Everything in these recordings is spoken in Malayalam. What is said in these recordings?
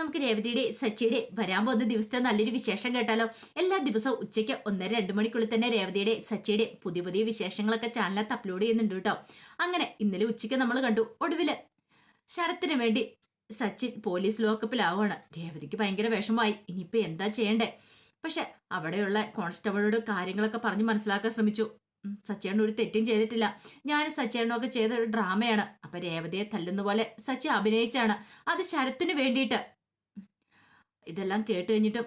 നമുക്ക് രേവതിയുടെ സച്ചിയുടെ വരാൻ പോകുന്ന ദിവസത്തെ നല്ലൊരു വിശേഷം കേട്ടാലോ? എല്ലാ ദിവസവും ഉച്ചയ്ക്ക് ഒന്നര രണ്ട് മണിക്കുള്ളിൽ തന്നെ രേവതിയുടെ സച്ചിയുടെ പുതിയ പുതിയ വിശേഷങ്ങളൊക്കെ ചാനലിനകത്ത് അപ്ലോഡ് ചെയ്യുന്നുണ്ട് കേട്ടോ. അങ്ങനെ ഇന്നലെ ഉച്ചയ്ക്ക് നമ്മൾ കണ്ടു ഒടുവിൽ ശരത്തിന് വേണ്ടി സച്ചിൻ പോലീസ് ലോക്കപ്പിലാവുകയാണ് രേവതിക്ക് ഭയങ്കര വിഷമമായി. ഇനിയിപ്പോൾ എന്താ ചെയ്യണ്ടേ? പക്ഷെ അവിടെയുള്ള കോൺസ്റ്റബിളോട് കാര്യങ്ങളൊക്കെ പറഞ്ഞ് മനസ്സിലാക്കാൻ ശ്രമിച്ചു. സച്ചേണ്ണ ഒരു തെറ്റും ചെയ്തിട്ടില്ല. ഞാൻ സച്ചേണ്ണൊക്കെ ചെയ്ത ഒരു ഡ്രാമയാണ് അപ്പൊ രേവതിയെ തല്ലുന്ന പോലെ സച്ചി അഭിനയിച്ചാണ്. അത് ശരത്തിന് വേണ്ടിയിട്ട് ഇതെല്ലാം കേട്ട് കഴിഞ്ഞിട്ടും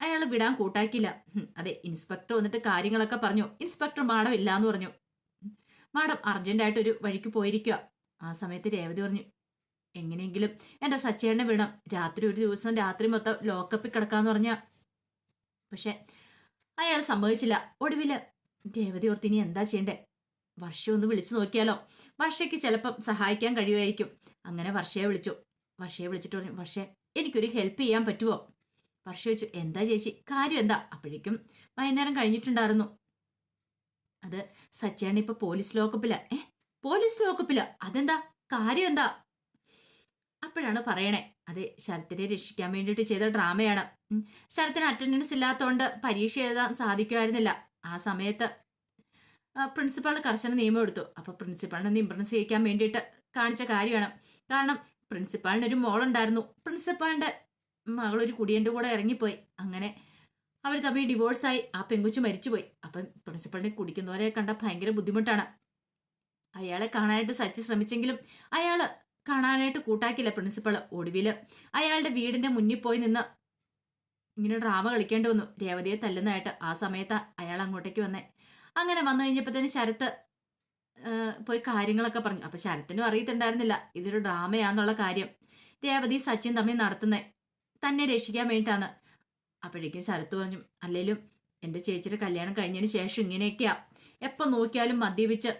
അയാൾ വിടാൻ കൂട്ടാക്കിയില്ല. അതെ ഇൻസ്പെക്ടർ വന്നിട്ട് കാര്യങ്ങളൊക്കെ പറഞ്ഞു. ഇൻസ്പെക്ടർ മാഡം ഇല്ലാന്ന് പറഞ്ഞു. മാഡം അർജന്റായിട്ട് ഒരു വഴിക്ക് പോയിരിക്കുക ആ സമയത്ത് രേവതി പറഞ്ഞു എങ്ങനെയെങ്കിലും എന്റെ സച്ചേണ്ണ വീണം രാത്രി ഒരു ദിവസം രാത്രി മൊത്തം ലോക്കപ്പിൽ കിടക്കാന്ന് പറഞ്ഞ. പക്ഷെ അയാൾ സമ്മതിച്ചില്ല. ഒടുവിൽ രേവതി ഓർത്തിനി എന്താ ചെയ്യണ്ടേ? വർഷ ഒന്ന് വിളിച്ചു നോക്കിയാലോ? വർഷയ്ക്ക് ചിലപ്പം സഹായിക്കാൻ കഴിയുമായിരിക്കും. അങ്ങനെ വർഷയെ വിളിച്ചു. വർഷയെ വിളിച്ചിട്ട് പറഞ്ഞു വർഷേ എനിക്കൊരു ഹെൽപ്പ് ചെയ്യാൻ പറ്റുമോ വർഷ ചോദിച്ചു എന്താ ചേച്ചി? കാര്യം എന്താ? അപ്പോഴേക്കും വൈകുന്നേരം കഴിഞ്ഞിട്ടുണ്ടായിരുന്നു. അത് സച്ചേണ ഇപ്പൊ പോലീസ് ലോക്കപ്പില ഏ? പോലീസ് ലോക്കപ്പില അതെന്താ? കാര്യം എന്താ? അപ്പോഴാണ് പറയണേ. അതെ ശരത്തിനെ രക്ഷിക്കാൻ വേണ്ടിയിട്ട് ചെയ്ത ഡ്രാമയാണ്. ശരത്തിന് അറ്റൻഡൻസ് ഇല്ലാത്തതുകൊണ്ട് പരീക്ഷ എഴുതാൻ സാധിക്കുമായിരുന്നില്ല. ആ സമയത്ത് പ്രിൻസിപ്പാൾ കർശന നിയമം എടുത്തു. അപ്പൊ പ്രിൻസിപ്പാളിനെ ഇംപ്രസ് ചെയ്യിക്കാൻ വേണ്ടിയിട്ട് കാണിച്ച കാര്യമാണ്. കാരണം പ്രിൻസിപ്പാളിന് ഒരു മോളുണ്ടായിരുന്നു. പ്രിൻസിപ്പാളിന്റെ മകളൊരു കുടിയന്റെ കൂടെ ഇറങ്ങിപ്പോയി. അങ്ങനെ അവർ തമ്മിൽ ഡിവോഴ്സായി ആ പെങ്കുച്ചു മരിച്ചുപോയി. അപ്പം പ്രിൻസിപ്പളിനെ കുടിക്കുന്നവരെ കണ്ട ഭയങ്കര ബുദ്ധിമുട്ടാണ്. അയാളെ കാണാനായിട്ട് സച്ചി ശ്രമിച്ചെങ്കിലും അയാൾ കാണാനായിട്ട് കൂട്ടാക്കില്ല പ്രിൻസിപ്പൾ ഒടുവിൽ അയാളുടെ വീടിന്റെ മുന്നിൽ പോയി നിന്ന് ഇങ്ങനെ ഡ്രാമ കളിക്കേണ്ടി വന്നു. രേവതിയെ തല്ലുന്നതായിട്ട് ആ സമയത്ത് അയാൾ അങ്ങോട്ടേക്ക് വന്നേ. അങ്ങനെ വന്നു കഴിഞ്ഞപ്പോഴത്തേന് ശരത്ത് ആ, പോയി കാര്യങ്ങളൊക്കെ പറഞ്ഞു. അപ്പൊ ശരത്തിനും അറിയത്തുണ്ടായിരുന്നില്ല. ഇതൊരു ഡ്രാമയാന്നുള്ള കാര്യം. രേവതി സച്ചിൻ തമ്മിൽ നടത്തുന്നേ. തന്നെ രക്ഷിക്കാൻ വേണ്ടിയിട്ടാണ്. അപ്പോഴേക്കും ശരത്ത് പറഞ്ഞു അല്ലേലും എന്റെ ചേച്ചിയുടെ കല്യാണം കഴിഞ്ഞതിന് ശേഷം ഇങ്ങനെയൊക്കെയാ. എപ്പോൾ നോക്കിയാലും മദ്യപിച്ച്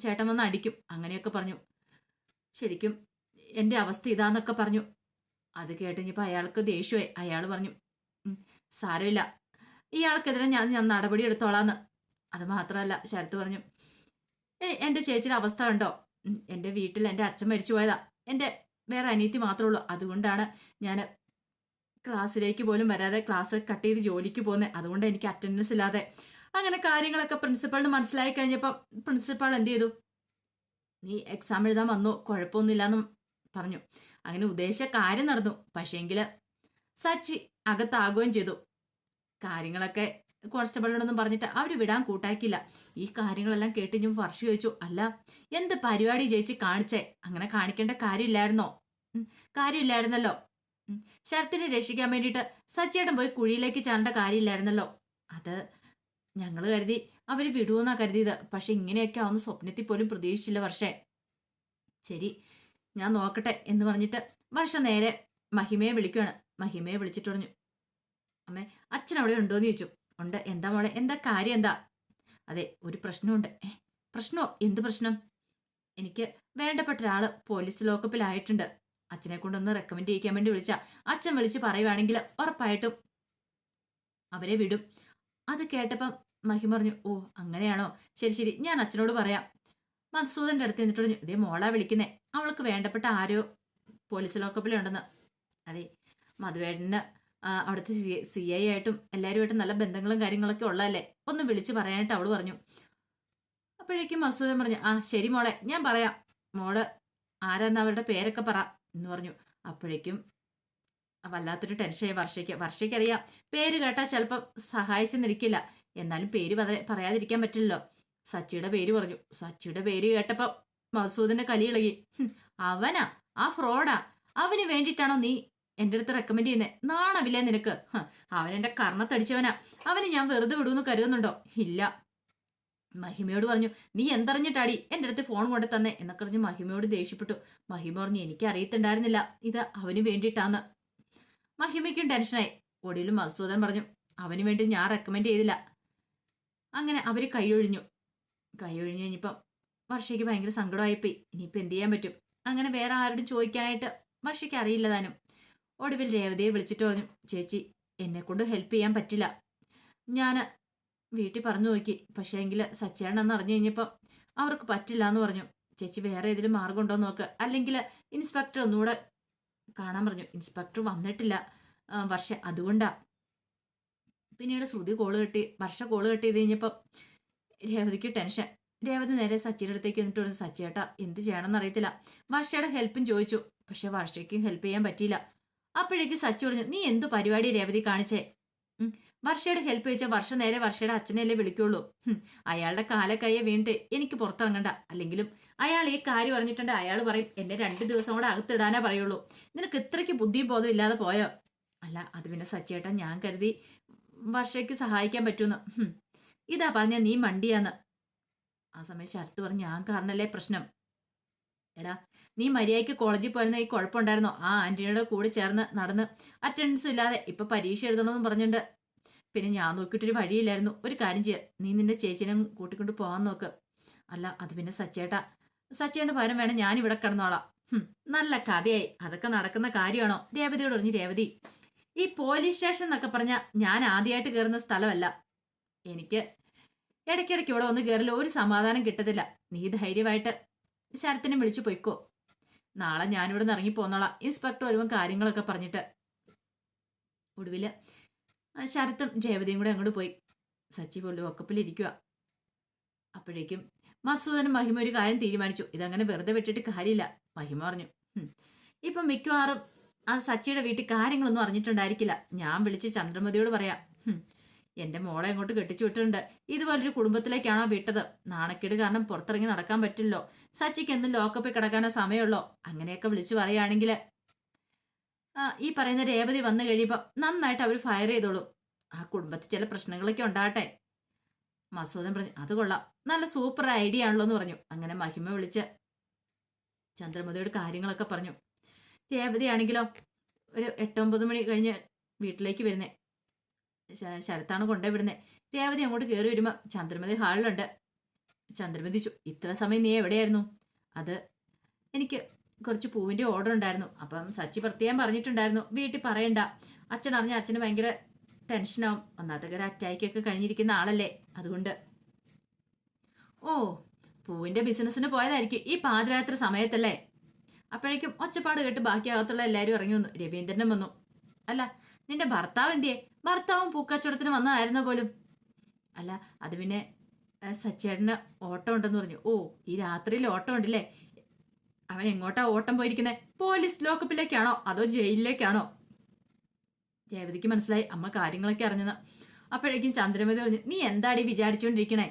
ചേട്ടൻ വന്ന് അടിക്കും. അങ്ങനെയൊക്കെ പറഞ്ഞു. ശരിക്കും എന്റെ അവസ്ഥ ഇതാന്നൊക്കെ പറഞ്ഞു. അത് കേട്ടുകഴിഞ്ഞപ്പോൾ അയാൾക്ക് ദേഷ്യമായി അയാൾ പറഞ്ഞു സാരമില്ല. ഇയാൾക്കെതിരെ ഞാൻ ഞാൻ നടപടി എടുത്തോളാന്ന്. അത് മാത്രമല്ല ശരത്ത് പറഞ്ഞു എന്റെ ചേച്ചിയുടെ അവസ്ഥ കണ്ടോ? എന്റെ വീട്ടിൽ എന്റെ അച്ഛൻ മരിച്ചു പോയതാ. എന്റെ വേറെ അനിയത്തി മാത്രമേ ഉള്ളൂ. അതുകൊണ്ടാണ് ഞാൻ ക്ലാസ്സിലേക്ക് പോലും വരാതെ ക്ലാസ് കട്ട് ചെയ്ത് ജോലിക്ക് പോകുന്നത് അതുകൊണ്ട് എനിക്ക് അറ്റൻഡൻസ് ഇല്ലാതെ. അങ്ങനെ കാര്യങ്ങളൊക്കെ പ്രിൻസിപ്പളിന് മനസ്സിലായി കഴിഞ്ഞപ്പോൾ പ്രിൻസിപ്പാൾ എന്ത് ചെയ്തു? നീ എക്സാം എഴുതാൻ വന്നു? കുഴപ്പമൊന്നുമില്ലെന്നും പറഞ്ഞു. അങ്ങനെ ഉദ്ദേശിച്ച കാര്യം നടന്നു. പക്ഷേങ്കിൽ സച്ചി അകത്താകുകയും ചെയ്തു. കാര്യങ്ങളൊക്കെ കോൺസ്റ്റബിളിനോടൊന്നും പറഞ്ഞിട്ട് അവർ വിടാൻ കൂട്ടാക്കില്ല ഈ കാര്യങ്ങളെല്ലാം കേട്ട് ഞാൻ വർഷ ചോദിച്ചു അല്ല എന്ത് പരിപാടി ചേച്ചി കാണിച്ചേ? അങ്ങനെ കാണിക്കേണ്ട കാര്യമില്ലായിരുന്നോ? കാര്യമില്ലായിരുന്നല്ലോ. ശരത്തിനെ രക്ഷിക്കാൻ വേണ്ടിയിട്ട് സച്ചേട്ടൻ പോയി കുഴിയിലേക്ക് ചാടേണ്ട കാര്യമില്ലായിരുന്നല്ലോ. അത് ഞങ്ങൾ കരുതി അവർ വിടുമെന്നാ കരുതിയത്. പക്ഷെ ഇങ്ങനെയൊക്കെ ആവുന്ന സ്വപ്നത്തിൽ പോലും പ്രതീക്ഷിച്ചില്ല വർഷേ. ശരി ഞാൻ നോക്കട്ടെ എന്ന് പറഞ്ഞിട്ട് വർഷ നേരെ മഹിമയെ വിളിക്കുകയാണ് മഹിമയെ വിളിച്ചിട്ട് പറഞ്ഞു അമ്മേ അച്ഛൻ അവിടെ ഉണ്ടോ എന്ന് ചോദിച്ചു. ഉണ്ട്. എന്താ മോളെ? എന്താ കാര്യം? എന്താ? അതെ ഒരു പ്രശ്നമുണ്ട്. പ്രശ്നോ? എന്ത് പ്രശ്നം? എനിക്ക് വേണ്ടപ്പെട്ട ഒരാൾ പോലീസ് ലോക്കപ്പിലായിട്ടുണ്ട്. അച്ഛനെ കൊണ്ടൊന്ന് റെക്കമെൻഡ് ചെയ്യിക്കാൻ വേണ്ടി വിളിച്ച. അച്ഛൻ വിളിച്ച് പറയുവാണെങ്കിൽ ഉറപ്പായിട്ടും അവരെ വിടും. അത് കേട്ടപ്പം മഹിം പറഞ്ഞു ഓ അങ്ങനെയാണോ? ശരി ശരി ഞാൻ അച്ഛനോട് പറയാം. മധുസൂദന്റെ അടുത്ത് നിന്നിട്ട് പറഞ്ഞു ഇതേ മോളാ വിളിക്കുന്നേ. അവൾക്ക് വേണ്ടപ്പെട്ട ആരോ പോലീസ് ലോക്കപ്പിലുണ്ടെന്ന്. അതെ മധുവേട്ടന് ആ, അവിടുത്തെ സി ഐ ആയിട്ടും എല്ലാവരുമായിട്ടും നല്ല ബന്ധങ്ങളും കാര്യങ്ങളൊക്കെ ഉള്ളതല്ലേ? ഒന്ന് വിളിച്ച് പറയാനായിട്ട് അവൾ പറഞ്ഞു. അപ്പോഴേക്കും മസൂദൻ പറഞ്ഞു ആ ശരി മോളെ ഞാൻ പറയാം. മോൾ ആരാന്ന് അവരുടെ പേരൊക്കെ പറ എന്ന് പറഞ്ഞു. അപ്പോഴേക്കും വല്ലാത്തൊരു ടെൻഷനായി വർഷയ്ക്ക്. വർഷയ്ക്കറിയാം പേര് കേട്ടാൽ ചിലപ്പം സഹായിച്ചെന്നിരിക്കില്ല. എന്നാലും പേര് പറയാതിരിക്കാൻ പറ്റില്ലല്ലോ. സച്ചിയുടെ പേര് പറഞ്ഞു. സച്ചിയുടെ പേര് കേട്ടപ്പോൾ മസൂദിന്റെ കലി ഇളകി. "ഹും, അവനാ? ആ ഫ്രോഡാ അവന് വേണ്ടിയിട്ടാണോ നീ എന്റെ അടുത്ത് റെക്കമെൻഡ് ചെയ്യുന്നേ നാണവില്ലേ നിനക്ക്? അവൻ എന്റെ കർണത്തടിച്ചവനാ. അവനെ ഞാൻ വെറുതെ വിടുമെന്ന് കരുതുന്നുണ്ടോ? ഇല്ല. മഹിമയോട് പറഞ്ഞു നീ എന്തറിഞ്ഞിട്ടാടി എന്റെ അടുത്ത് ഫോൺ കൊണ്ട് തന്നെ? എന്നൊക്കെ പറഞ്ഞ് മഹിമയോട് ദേഷ്യപ്പെട്ടു. മഹിമ പറഞ്ഞു എനിക്ക് അറിയത്തുണ്ടായിരുന്നില്ല. ഇത് അവന് വേണ്ടിയിട്ടാന്ന്. മഹിമയ്ക്കും ടെൻഷനായി ഒടുവിൽ മസൂദൻ പറഞ്ഞു അവന് വേണ്ടി ഞാൻ റെക്കമെൻഡ് ചെയ്തില്ല. അങ്ങനെ അവർ കൈയൊഴിഞ്ഞു. കൈയൊഴിഞ്ഞ് കഴിഞ്ഞപ്പം വർഷയ്ക്ക് ഭയങ്കര സങ്കടമായിപ്പോയി. ഇനിയിപ്പോൾ എന്ത് ചെയ്യാൻ പറ്റും? അങ്ങനെ വേറെ ആരോടും ചോദിക്കാനായിട്ട് വർഷയ്ക്ക് അറിയില്ല താനും. ഒടുവിൽ രേവതിയെ വിളിച്ചിട്ട് പറഞ്ഞു ചേച്ചി എന്നെക്കൊണ്ട് ഹെൽപ്പ് ചെയ്യാൻ പറ്റില്ല. ഞാൻ വീട്ടിൽ പറഞ്ഞു നോക്കി. പക്ഷേ എങ്കിൽ സച്ചേണെന്ന് അറിഞ്ഞു കഴിഞ്ഞപ്പം അവർക്ക് പറ്റില്ല എന്ന് പറഞ്ഞു. ചേച്ചി വേറെ ഏതെങ്കിലും മാർഗം ഉണ്ടോ നോക്ക്. അല്ലെങ്കിൽ ഇൻസ്പെക്ടർ ഒന്നുകൂടെ കാണാൻ പറഞ്ഞു. ഇൻസ്പെക്ടർ വന്നിട്ടില്ല. വർഷ അതുകൊണ്ടാ. പിന്നീട് ശ്രുതി കോൾ കെട്ടി വർഷ കോൾ കെട്ടി ചെയ്ത് കഴിഞ്ഞപ്പോൾ രേവതിക്ക് ടെൻഷൻ രേവതി നേരെ സച്ചിയുടെ അടുത്തേക്ക് എന്നിട്ട് പറഞ്ഞു സച്ചേട്ടാ എന്ത് ചെയ്യണമെന്ന് അറിയത്തില്ല. വർഷയുടെ ഹെൽപ്പും ചോദിച്ചു. പക്ഷെ വർഷയ്ക്കും ഹെൽപ്പ് ചെയ്യാൻ പറ്റിയില്ല. അപ്പോഴേക്ക് സച്ചു പറഞ്ഞു നീ എന്തു പരിപാടി രേവതി കാണിച്ചേ? വർഷയുടെ ഹെൽപ്പ് ചോദിച്ചാൽ വർഷ നേരെ വർഷയുടെ അച്ഛനെയല്ലേ വിളിക്കുള്ളൂ. അയാളുടെ കാലക്കയ്യെ വീണിട്ട് എനിക്ക് പുറത്തിറങ്ങണ്ട. അല്ലെങ്കിലും അയാൾ ഈ കാര്യം പറഞ്ഞിട്ടുണ്ട് അയാൾ പറയും എന്നെ രണ്ട് ദിവസം കൂടെ അകത്തിടാനേ പറയുള്ളൂ. നിനക്ക് ഇത്രയ്ക്ക് ബുദ്ധിയും ബോധം ഇല്ലാതെ പോയോ? അല്ല അത് പിന്നെ സച്ചേട്ട ഞാൻ കരുതി വർഷയ്ക്ക് സഹായിക്കാൻ പറ്റുമെന്ന്. ഇതാ പറഞ്ഞ നീ മണ്ടിയാന്ന്. ആ സമയം ശരത്ത് പറഞ്ഞു ഞാൻ കാരണല്ലേ പ്രശ്നം? എടാ നീ മര്യാദയ്ക്ക് കോളേജിൽ പോയിരുന്ന ഈ കുഴപ്പമുണ്ടായിരുന്നോ? ആ ആന്റണിയുടെ കൂടെ ചേർന്ന് നടന്ന് അറ്റൻഡൻസ് ഇല്ലാതെ ഇപ്പൊ പരീക്ഷ എഴുതണമെന്ന് പറഞ്ഞിട്ടുണ്ട്. പിന്നെ ഞാൻ നോക്കിയിട്ടൊരു വഴിയില്ലായിരുന്നു. ഒരു കാര്യം ചെയ്യുക നീ നിന്റെ ചേച്ചിനെ കൂട്ടിക്കൊണ്ട് പോകാൻ നോക്ക്. അല്ല അത് പിന്നെ സച്ചേട്ടാ. സച്ചേന്റെ പകരം വേണം ഞാൻ ഇവിടെ കിടന്നോളാം നല്ല കഥയായി. അതൊക്കെ നടക്കുന്ന കാര്യമാണോ? രേവതിയോട് പറഞ്ഞു രേവതി. ഈ പോലീസ് സ്റ്റേഷൻ എന്നൊക്കെ പറഞ്ഞാൽ ഞാൻ ആദ്യമായിട്ട് കയറുന്ന സ്ഥലമല്ല. എനിക്ക് ഇടയ്ക്കിടയ്ക്ക് ഇവിടെ ഒന്ന് കയറില്ല. ഒരു സമാധാനം കിട്ടത്തില്ല. നീ ധൈര്യമായിട്ട് ശരത്തിനെ വിളിച്ചു പൊയ്ക്കോ. നാളെ ഞാനിവിടെ നിന്ന് ഇറങ്ങി പോന്നോളാം ഇൻസ്പെക്ടർ വരുമ്പോൾ കാര്യങ്ങളൊക്കെ പറഞ്ഞിട്ട്. ഒടുവിൽ ആ ശരത്തും രേവതിയും കൂടെ അങ്ങോട്ട് പോയി. സച്ചി പോലും ഒക്കപ്പിലിരിക്കുക അപ്പോഴേക്കും മധുസൂദനും മഹിമ ഒരു കാര്യം തീരുമാനിച്ചു. ഇതങ്ങനെ വെറുതെ വിട്ടിട്ട് കാര്യമില്ല. മഹിമ പറഞ്ഞു "ഹും, ഇപ്പം മിക്കവാറും ആ സച്ചിയുടെ വീട്ടിൽ കാര്യങ്ങളൊന്നും അറിഞ്ഞിട്ടുണ്ടായിരിക്കില്ല. ഞാൻ വിളിച്ച് ചന്ദ്രമതിയോട് പറയാം. "ഹും, എന്റെ മോളെ അങ്ങോട്ട് കെട്ടിച്ചു വിട്ടിട്ടുണ്ട്. ഇതുപോലൊരു കുടുംബത്തിലേക്കാണോ വിട്ടത്? നാണക്കേട് കാരണം പുറത്തിറങ്ങി നടക്കാൻ പറ്റില്ലോ സച്ചിക്ക് എന്നും ലോക്കപ്പിൽ കിടക്കാനോ സമയമുള്ളോ. അങ്ങനെയൊക്കെ വിളിച്ചു പറയുകയാണെങ്കിൽ ഈ പറയുന്ന രേവതി വന്നു കഴിയുമ്പോൾ നന്നായിട്ട് അവർ ഫയർ ചെയ്തോളും. ആ കുടുംബത്തിൽ ചില പ്രശ്നങ്ങളൊക്കെ ഉണ്ടാകട്ടെ. മസൂദൻ പറഞ്ഞു അത് കൊള്ളാം. നല്ല സൂപ്പർ ഐഡിയ ആണല്ലോ എന്ന് പറഞ്ഞു. അങ്ങനെ മഹിമ വിളിച്ച് ചന്ദ്രമതിയോട് കാര്യങ്ങളൊക്കെ പറഞ്ഞു. രേവതിയാണെങ്കിലോ ഒരു എട്ടൊമ്പത് മണി കഴിഞ്ഞ് വീട്ടിലേക്ക് വരുന്നേ. ശരത്താണ് കൊണ്ടേ വിടുന്നേ രേവതി അങ്ങോട്ട് കയറി വരുമ്പോൾ ചന്ദ്രമതി ഹാളിലുണ്ട്. ചന്ദ്രമതി ഇത്ര സമയം നീ എവിടെയായിരുന്നു? അത് എനിക്ക് കുറച്ച് പൂവിന്റെ ഓർഡർ ഉണ്ടായിരുന്നു. അപ്പം സച്ചി പ്രത്യേകം പറഞ്ഞിട്ടുണ്ടായിരുന്നു. വീട്ടിൽ പറയണ്ട. അച്ഛൻ അറിഞ്ഞ അച്ഛന് ഭയങ്കര ടെൻഷനാവും ഒന്നാമത്തെ ഒരു അറ്റാക്കൊക്കെ കഴിഞ്ഞിരിക്കുന്ന ആളല്ലേ. അതുകൊണ്ട്. ഓ പൂവിന്റെ ബിസിനസ്സിന് പോയതായിരിക്കും. ഈ പാതിരാത്രി സമയത്തല്ലേ? അപ്പോഴേക്കും ഒച്ചപ്പാട് കേട്ട് ബാക്കി അകത്തുള്ള എല്ലാവരും ഇറങ്ങി വന്നു. രവീന്ദ്രനും വന്നു. അല്ല നിന്റെ ഭർത്താവ് എന്തിയെ? ഭർത്താവും പൂക്കച്ചവടത്തിന് വന്നതായിരുന്ന പോലും? അല്ല അത് പിന്നെ സച്ചേട്ടന് ഓട്ടം ഉണ്ടെന്ന് പറഞ്ഞു. ഓ ഈ രാത്രിയിൽ ഓട്ടം ഉണ്ടല്ലേ അവൻ എങ്ങോട്ടാ ഓട്ടം പോയിരിക്കുന്നത് പോലീസ് ലോക്കപ്പിലേക്കാണോ? അതോ ജയിലിലേക്കാണോ? രേവതിക്ക് മനസ്സിലായി അമ്മ കാര്യങ്ങളൊക്കെ അറിഞ്ഞത് അപ്പോഴേക്കും ചന്ദ്രമതി പറഞ്ഞു നീ എന്താടി വിചാരിച്ചുകൊണ്ടിരിക്കണേ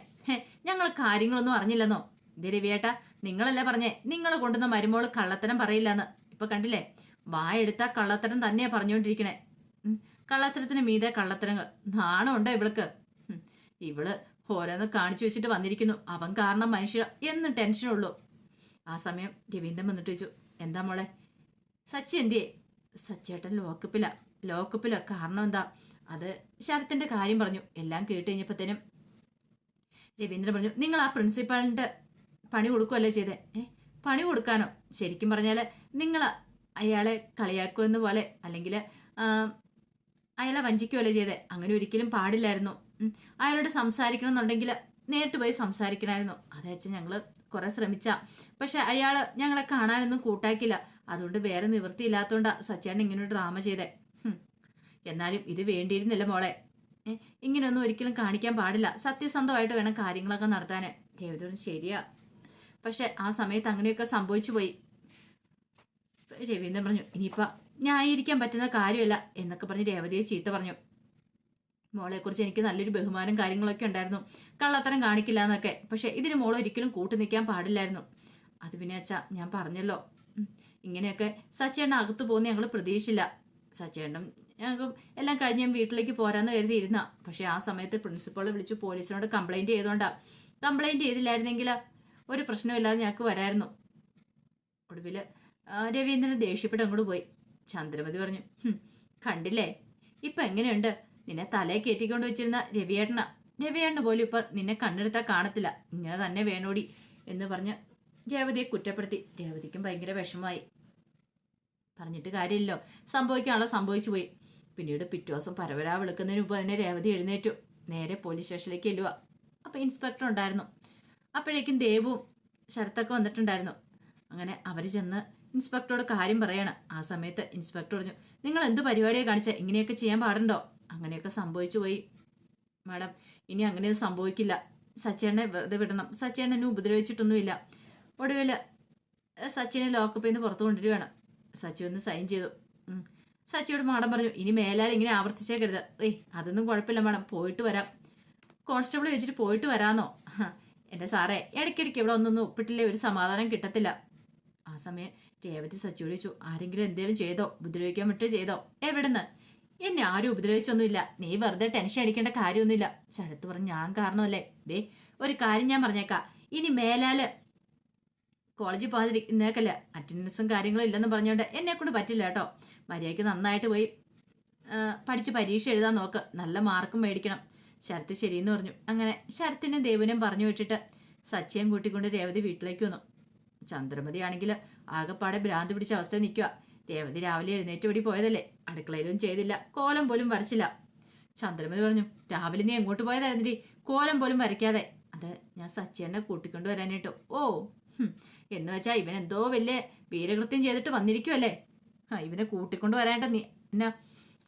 ഞങ്ങൾ കാര്യങ്ങളൊന്നും അറിഞ്ഞില്ലെന്നോ? ഇതേ രവിയേട്ട നിങ്ങളല്ല പറഞ്ഞേ നിങ്ങൾ കൊണ്ടുവന്ന മരുമോൾ കള്ളത്തരം പറയില്ലെന്ന്. ഇപ്പൊ കണ്ടില്ലേ? വായെടുത്ത കള്ളത്തരം തന്നെയാ പറഞ്ഞുകൊണ്ടിരിക്കണേ കള്ളത്തരത്തിന് മീതെ കള്ളത്തരങ്ങൾ. നാണമുണ്ടോ ഇവൾക്ക്? ഇവൾ ഓരോന്ന് കാണിച്ചു വെച്ചിട്ട് വന്നിരിക്കുന്നു. അവൻ കാരണം മനുഷ്യ എന്നും ടെൻഷനുള്ളൂ ആ സമയം രവീന്ദ്രൻ വന്നിട്ട് ചോദിച്ചു എന്താ മോളെ? സച്ചി എന്തിയേ? സച്ചേട്ടൻ ലോക്കപ്പില ലോക്കപ്പില കാരണം എന്താ? അത് ശരത്തിന്റെ കാര്യം പറഞ്ഞു. എല്ലാം കേട്ട് കഴിഞ്ഞപ്പോഴത്തേനും രവീന്ദ്രൻ പറഞ്ഞു നിങ്ങൾ ആ പ്രിൻസിപ്പാളിന്റെ പണി കൊടുക്കുമല്ലേ ചെയ്തേ? ഏ? പണി കൊടുക്കാനോ? ശരിക്കും പറഞ്ഞാൽ നിങ്ങൾ അയാളെ കളിയാക്കുമെന്ന് പോലെ അല്ലെങ്കിൽ അയാളെ വഞ്ചിക്കുകയല്ലേ ചെയ്തേ? അങ്ങനെ ഒരിക്കലും പാടില്ലായിരുന്നു. അയാളോട് സംസാരിക്കണം എന്നുണ്ടെങ്കിൽ നേരിട്ട് പോയി സംസാരിക്കണമായിരുന്നു. അത് വെച്ചാൽ ഞങ്ങൾ കുറേ ശ്രമിച്ച. പക്ഷെ അയാൾ ഞങ്ങളെ കാണാനൊന്നും കൂട്ടാക്കില്ല അതുകൊണ്ട് വേറെ നിവൃത്തിയില്ലാത്തതുകൊണ്ടാ സച്ചേട്ടൻ ഇങ്ങനെ ഒരു ഡ്രാമ ചെയ്തേ. എന്നാലും ഇത് വേണ്ടിയിരുന്നില്ല മോളെ. ഇങ്ങനെയൊന്നും ഒരിക്കലും കാണിക്കാൻ പാടില്ല. സത്യസന്ധമായിട്ട് വേണം കാര്യങ്ങളൊക്കെ നടത്താൻ ദേവതോടും ശരിയാ. പക്ഷെ ആ സമയത്ത് അങ്ങനെയൊക്കെ സംഭവിച്ചു പോയി. രവീന്ദ്രൻ പറഞ്ഞു ഇനിയിപ്പോ ന്യായീകരിക്കാൻ പറ്റുന്ന കാര്യമല്ല എന്നൊക്കെ പറഞ്ഞ് രേവതിയെ ചീത്ത പറഞ്ഞു. മോളെക്കുറിച്ച് എനിക്ക് നല്ലൊരു ബഹുമാനം കാര്യങ്ങളൊക്കെ ഉണ്ടായിരുന്നു. കള്ളത്തരം കാണിക്കില്ല എന്നൊക്കെ പക്ഷെ ഇതിന് മോളെ ഒരിക്കലും കൂട്ടു നിൽക്കാൻ പാടില്ലായിരുന്നു. അത് പിന്നെ അച്ഛാ ഞാൻ പറഞ്ഞല്ലോ. ഇങ്ങനെയൊക്കെ സച്ചേട്ടൻ അകത്ത് പോകുന്ന ഞങ്ങൾ പ്രതീക്ഷിച്ചില്ല. സച്ചേട്ടനും ഞങ്ങൾക്ക് എല്ലാം കഴിഞ്ഞ് ഞാൻ വീട്ടിലേക്ക് പോരാന്ന് കരുതിയിരുന്ന. പക്ഷേ ആ സമയത്ത് പ്രിൻസിപ്പളെ വിളിച്ച് പോലീസിനോട് കംപ്ലൈന്റ് ചെയ്തോണ്ടാ. കംപ്ലൈന്റ് ചെയ്തില്ലായിരുന്നെങ്കിൽ ഒരു പ്രശ്നമില്ലാതെ ഞങ്ങൾക്ക് വരായിരുന്നു. ഒടുവിൽ രവീന്ദ്രൻ ദേഷ്യപ്പെട്ട് അങ്ങോട്ട് പോയി. ചന്ദ്രമതി പറഞ്ഞു കണ്ടില്ലേ? ഇപ്പൊ എങ്ങനെയുണ്ട്? നിന്നെ തലയെ കയറ്റിക്കൊണ്ട് വെച്ചിരുന്ന രവിയേട്ടന. രവിയേട്ടന് പോലും ഇപ്പൊ നിന്നെ കണ്ണെടുത്താൽ കാണത്തില്ല. ഇങ്ങനെ തന്നെ വേണോടി എന്ന് പറഞ്ഞ് രേവതിയെ കുറ്റപ്പെടുത്തി. രേവതിക്കും ഭയങ്കര വിഷമമായി. പറഞ്ഞിട്ട് കാര്യമില്ലല്ലോ. സംഭവിക്കാനുള്ള സംഭവിച്ചു പോയി. പിന്നീട് പിറ്റേ ദിവസം പരവരാ വിളിക്കുന്നതിന് മുമ്പ് തന്നെ രേവതി എഴുന്നേറ്റു. നേരെ പോലീസ് സ്റ്റേഷനിലേക്ക് എല്ലുക അപ്പൊ ഇൻസ്പെക്ടർ ഉണ്ടായിരുന്നു. അപ്പോഴേക്കും ദേവും ശരത്തൊക്കെ വന്നിട്ടുണ്ടായിരുന്നു. അങ്ങനെ അവർ ചെന്ന് ഇൻസ്പെക്ടറോട് കാര്യം പറയണം. ആ സമയത്ത് ഇൻസ്പെക്ടർ പറഞ്ഞു നിങ്ങൾ എന്ത് പരിപാടിയാണ് കാണിച്ച? ഇങ്ങനെയൊക്കെ ചെയ്യാൻ പാടുണ്ടോ? അങ്ങനെയൊക്കെ സംഭവിച്ചു പോയി. മാഡം ഇനി അങ്ങനെയൊന്നും സംഭവിക്കില്ല. സച്ചേണ്ണെ വെറുതെ വിടണം. സച്ചേണ്ണ എന്നെ ഉപദ്രവിച്ചിട്ടൊന്നുമില്ല. ഒടുവിൽ സച്ചിനെ ലോക്കപ്പിൽ നിന്ന് പുറത്ത് കൊണ്ടുവരികയാണ്. സച്ചി ഒന്ന് സൈൻ ചെയ്തു. സച്ചിയോട് മാഡം പറഞ്ഞു ഇനി മേലാൽ ഇങ്ങനെ ആവർത്തിച്ചേക്കരുത്. ഏയ് അതൊന്നും കുഴപ്പമില്ല മാഡം. പോയിട്ട് വരാം. കോൺസ്റ്റബിൾ വെച്ചിട്ട് പോയിട്ട് വരാന്നോ? എന്റെ സാറേ ഇടയ്ക്കിടയ്ക്ക് ഇവിടെ ഒന്നൊന്നും ഒപ്പിട്ടില്ലേ? ഒരു സമാധാനം കിട്ടത്തില്ല. സമയം രേവതി സച്ചിയോട് ചോദിച്ചു ആരെങ്കിലും എന്തേലും ചെയ്തോ? ഉപദ്രവിക്കാൻ വിട്ട് ചെയ്തോ? എവിടുന്ന്? എന്നെ ആരും ഉപദ്രവിച്ചൊന്നുമില്ല. നീ വെറുതെ ടെൻഷൻ അടിക്കേണ്ട കാര്യമൊന്നുമില്ല. ശരത്ത് പറഞ്ഞു ഞാൻ കാരണമല്ലേ? ദേ ഒരു കാര്യം ഞാൻ പറഞ്ഞേക്കാം. ഇനി മേലാൽ കോളേജിൽ പോകാതിരിക്കുന്നേക്കല്ല. അറ്റൻഡൻസും കാര്യങ്ങളും ഇല്ലെന്ന് പറഞ്ഞുകൊണ്ട് എന്നെ കൊണ്ട് പറ്റില്ല കേട്ടോ. മര്യാദയ്ക്ക് നന്നായിട്ട് പോയി പഠിച്ച് പരീക്ഷ എഴുതാൻ നോക്ക്. നല്ല മാർക്കും മേടിക്കണം. ശരത്ത് ശരിയെന്ന് പറഞ്ഞു. അങ്ങനെ ശരത്തിനെ ദേവനും പറഞ്ഞു വിട്ടിട്ട് സച്ചിയും കൂട്ടിക്കൊണ്ട് രേവതി വീട്ടിലേക്ക് വന്നു. ചന്ദ്രമതി ആണെങ്കിൽ ആകെപ്പാടെ ഭ്രാന്ത് പിടിച്ച അവസ്ഥ നിൽക്കുക. രേവതി രാവിലെ എഴുന്നേറ്റ് ഓടി പോയതല്ലേ? അടുക്കളയിലും ചെയ്തില്ല. കോലം പോലും വരച്ചില്ല. ചന്ദ്രമതി പറഞ്ഞു രാവിലെ നീ എങ്ങോട്ട് പോയതായിരുന്നിട്ട് കോലം പോലും വരയ്ക്കാതെ. അത് ഞാൻ സച്ചിയണ്ണെ കൂട്ടിക്കൊണ്ട് വരാനായിട്ടോ. ഓ എന്ന് വെച്ചാൽ ഇവൻ എന്തോ വലിയ വീരകൃത്യം ചെയ്തിട്ട് വന്നിരിക്കുമല്ലേ ആ ഇവനെ കൂട്ടിക്കൊണ്ട് വരാനായിട്ട് നീ എന്നാ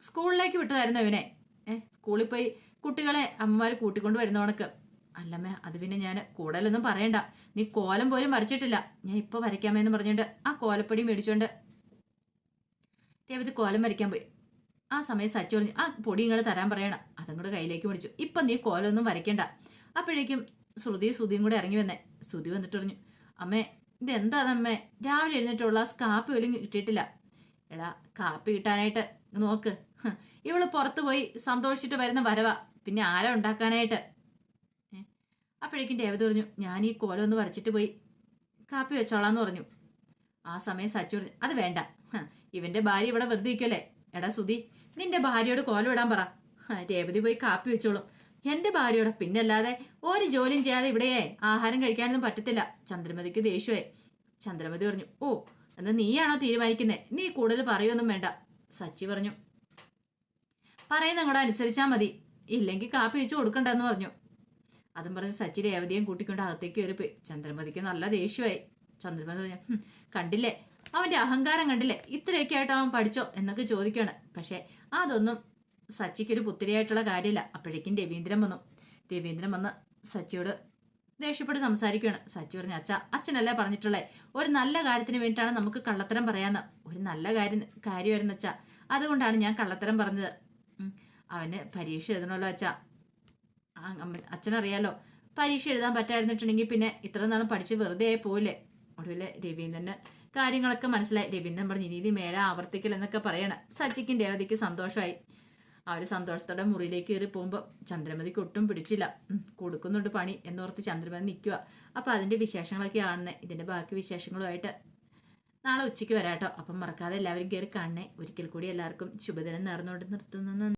സ്കൂളിലേക്ക് വിട്ടതായിരുന്നു ഇവനെ. ഏഹ് സ്കൂളിൽ പോയി കുട്ടികളെ അമ്മമാർ കൂട്ടിക്കൊണ്ട് വരുന്ന കണക്ക്. അല്ലമ്മേ അത് പിന്നെ ഞാൻ കൂടുതലൊന്നും പറയണ്ട. നീ കോലം പോലും വരച്ചിട്ടില്ല. ഞാൻ ഇപ്പോൾ വരയ്ക്കാമെന്ന് പറഞ്ഞുകൊണ്ട് ആ കോലപ്പൊടി മേടിച്ചോണ്ട് രേവതി കോലം വരയ്ക്കാൻ പോയി. ആ സമയം സച്ചു പറഞ്ഞു ആ പൊടി ഇങ്ങോട്ട് തരാൻ പറയണം. അതും കൂടെ കയ്യിലേക്ക് മേടിച്ചു ഇപ്പം നീ കോലമൊന്നും വരയ്ക്കണ്ട. അപ്പോഴേക്കും ശ്രുതി ശ്രുതിയും കൂടെ ഇറങ്ങി വന്നേ. ശ്രുതി വന്നിട്ട് പറഞ്ഞു അമ്മേ ഇതെന്താ അമ്മേ രാവിലെ എഴുന്നേറ്റുള്ള സ്കാപ്പ് പോലും കിട്ടിയിട്ടില്ല. എടാ കാപ്പി കിട്ടാനായിട്ട് നോക്ക്. ഇവൾ പുറത്ത് പോയി സന്തോഷിച്ചിട്ട് വരുന്ന വരവാ. പിന്നെ ആരാ ഉണ്ടാക്കാനായിട്ട്? അപ്പോഴേക്കും ദേവത പറഞ്ഞു ഞാൻ ഈ കോലം ഒന്ന് വരച്ചിട്ട് പോയി. കാപ്പി വെച്ചോളാന്ന് പറഞ്ഞു. ആ സമയം സച്ചു പറഞ്ഞു അത് വേണ്ട. ഇവന്റെ ഭാര്യ ഇവിടെ വെറുതെ ഇരിക്കുമല്ലേ എടാ സുധി നിന്റെ ഭാര്യയോട് കോലം ഇടാൻ പറ. രേവതി പോയി കാപ്പി വെച്ചോളും. എന്റെ ഭാര്യയോട് പിന്നല്ലാതെ ഒരു ജോലിയും ചെയ്യാതെ ഇവിടെയേ ആഹാരം കഴിക്കാനൊന്നും പറ്റത്തില്ല. ചന്ദ്രമതിക്ക് ദേഷ്യമായി. ചന്ദ്രമതി പറഞ്ഞു ഓ എന്നാ നീയാണോ തീരുമാനിക്കുന്നത് നീ കൂടുതൽ പറയൊന്നും വേണ്ട. സച്ചി പറഞ്ഞു പറയുന്ന കൂടെ അനുസരിച്ചാ മതി. ഇല്ലെങ്കിൽ കാപ്പി വെച്ച് കൊടുക്കണ്ടെന്ന് പറഞ്ഞു. അതും പറഞ്ഞ് സച്ചി രേവതിയും കൂട്ടിക്കൊണ്ട് അകത്തേക്ക് കയറിപ്പോയി ചന്ദ്രമതിക്ക് നല്ല ദേഷ്യമായി. ചന്ദ്രമതി പറഞ്ഞു കണ്ടില്ലേ? അവന്റെ അഹങ്കാരം കണ്ടില്ലേ? ഇത്രയൊക്കെ ആയിട്ട് അവൻ പഠിച്ചോ? എന്നൊക്കെ ചോദിക്കുകയാണ്. പക്ഷേ അതൊന്നും സച്ചിക്കൊരു പുത്തിരിയായിട്ടുള്ള കാര്യമില്ല. അപ്പോഴേക്കും രവീന്ദ്രൻ വന്നു. രവീന്ദ്രൻ വന്ന് സച്ചിയോട് ദേഷ്യപ്പെട്ട് സംസാരിക്കുകയാണ്. സച്ചി പറഞ്ഞു അച്ഛ അച്ഛനല്ലേ പറഞ്ഞിട്ടുള്ളേ? ഒരു നല്ല കാര്യത്തിന് വേണ്ടിയിട്ടാണ് നമുക്ക് കള്ളത്തരം പറയാന്ന്. ഒരു നല്ല കാര്യം കാര്യമായിരുന്നു അച്ഛ. അതുകൊണ്ടാണ് ഞാൻ കള്ളത്തരം പറഞ്ഞത്. അവന് പരീക്ഷ എഴുതണമല്ലോ അച്ഛ. അച്ഛനറിയാലോ. പരീക്ഷ എഴുതാൻ പറ്റായിരുന്നിട്ടുണ്ടെങ്കിൽ പിന്നെ ഇത്ര നാളും പഠിച്ച് വെറുതെ ആയി പോയില്ലേ? ഒടുവിൽ രവീന്ദ്രന് കാര്യങ്ങളൊക്കെ മനസ്സിലായി. രവീന്ദ്രൻ പറഞ്ഞു ഇനി മേലെ ആവർത്തിക്കൽ എന്നൊക്കെ പറയണ സച്ചിക്കും രേവതിക്ക് സന്തോഷമായി. ഒരു സന്തോഷത്തോടെ മുറിയിലേക്ക് കയറി പോകുമ്പോൾ ചന്ദ്രമതിക്ക് ഒട്ടും പിടിച്ചില്ല. കൊടുക്കുന്നുണ്ട് പണി എന്നോർത്ത് ചന്ദ്രമതി നിൽക്കുക അപ്പോൾ അതിന്റെ വിശേഷങ്ങളൊക്കെ കാണുന്നത് ഇതിന്റെ ബാക്കി വിശേഷങ്ങളുമായിട്ട് നാളെ ഉച്ചയ്ക്ക് വരാട്ടോ. അപ്പം മറക്കാതെ എല്ലാവരും കയറി കാണണേ. ഒരിക്കൽ കൂടി എല്ലാവർക്കും ശുഭദിനം നേർന്നുകൊണ്ട് നിർത്തുന്നു.